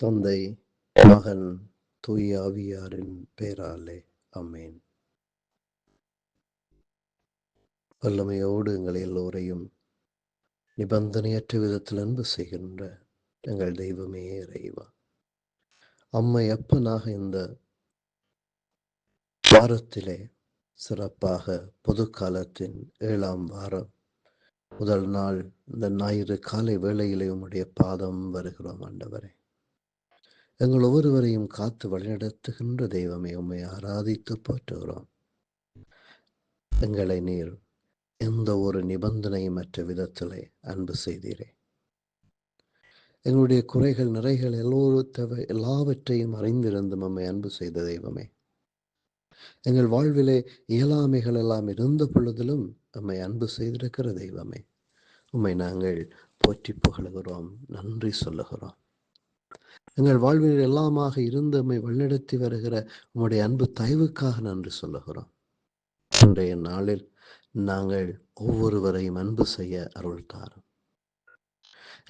தந்தை மகன் தூய ஆவியாரின் பேராலே. அமேன் வல்லமையோடு எங்கள் எல்லோரையும் நிபந்தனையற்ற விதத்தில் அன்பு செய்கின்ற எங்கள் தெய்வமே இறைவா. அம்மை அப்பனாக இந்த வாரத்திலே சிறப்பாக பொது காலத்தின் ஏழாம் வாரம் முதல் நாள் இந்த ஞாயிறு காலை வேளையிலே உம்முடைய பாதம் வருகிறோம் ஆண்டவரே. எங்கள் ஒவ்வொருவரையும் காத்து வழிநடத்துகின்ற தெய்வமே உம்மை ஆராதித்து போற்றுகிறோம். எங்களை நீர் எந்த ஒரு நிபந்தனையுமற்ற விதத்திலே அன்பு செய்தீரே. எங்களுடைய குறைகள் நிறைகள் எல்லோருத்தவை எல்லாவற்றையும் அறிந்திருந்து நம்மை அன்பு செய்த தெய்வமே. எங்கள் வாழ்விலே இயலாமைகள் எல்லாம் இருந்த பொழுதிலும் நம்மை அன்பு செய்திருக்கிற தெய்வமே. உம்மை நாங்கள் போற்றி புகழுகிறோம் நன்றி சொல்லுகிறோம். எங்கள் வாழ்வில் எல்லாமாக இருந்தமை வழிநடத்தி வருகிற உங்களுடைய அன்பு தயவுக்காக நன்றி சொல்லுகிறோம். இன்றைய நாளில் நாங்கள் ஒவ்வொருவரையும் அன்பு செய்ய அருள் தாரும்.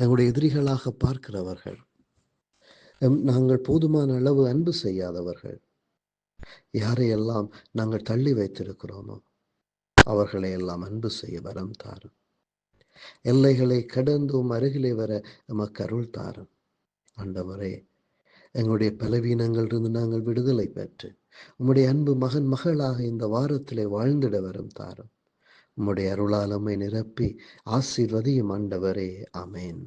எங்களுடைய எதிரிகளாக பார்க்கிறவர்கள் நாங்கள் போதுமான அளவு அன்பு செய்யாதவர்கள் யாரையெல்லாம் நாங்கள் தள்ளி வைத்திருக்கிறோமோ அவர்களை எல்லாம் அன்பு செய்ய வரம் தாரும். எல்லைகளை கடந்தும் அருகிலே வர நமக்கு அருள் தாரும். ஆண்டவரே. எங்களுடைய பலவீனங்களிலிருந்து நாங்கள் விடுதலை பெற்று உம்முடைய அன்பு மகன் மகளாக இந்த வாரத்திலே வாழ்ந்திட வரும் தாரும். உம்முடைய அருளாலமை நிரப்பி ஆசீர்வதியும் ஆண்டவரே. அமேன்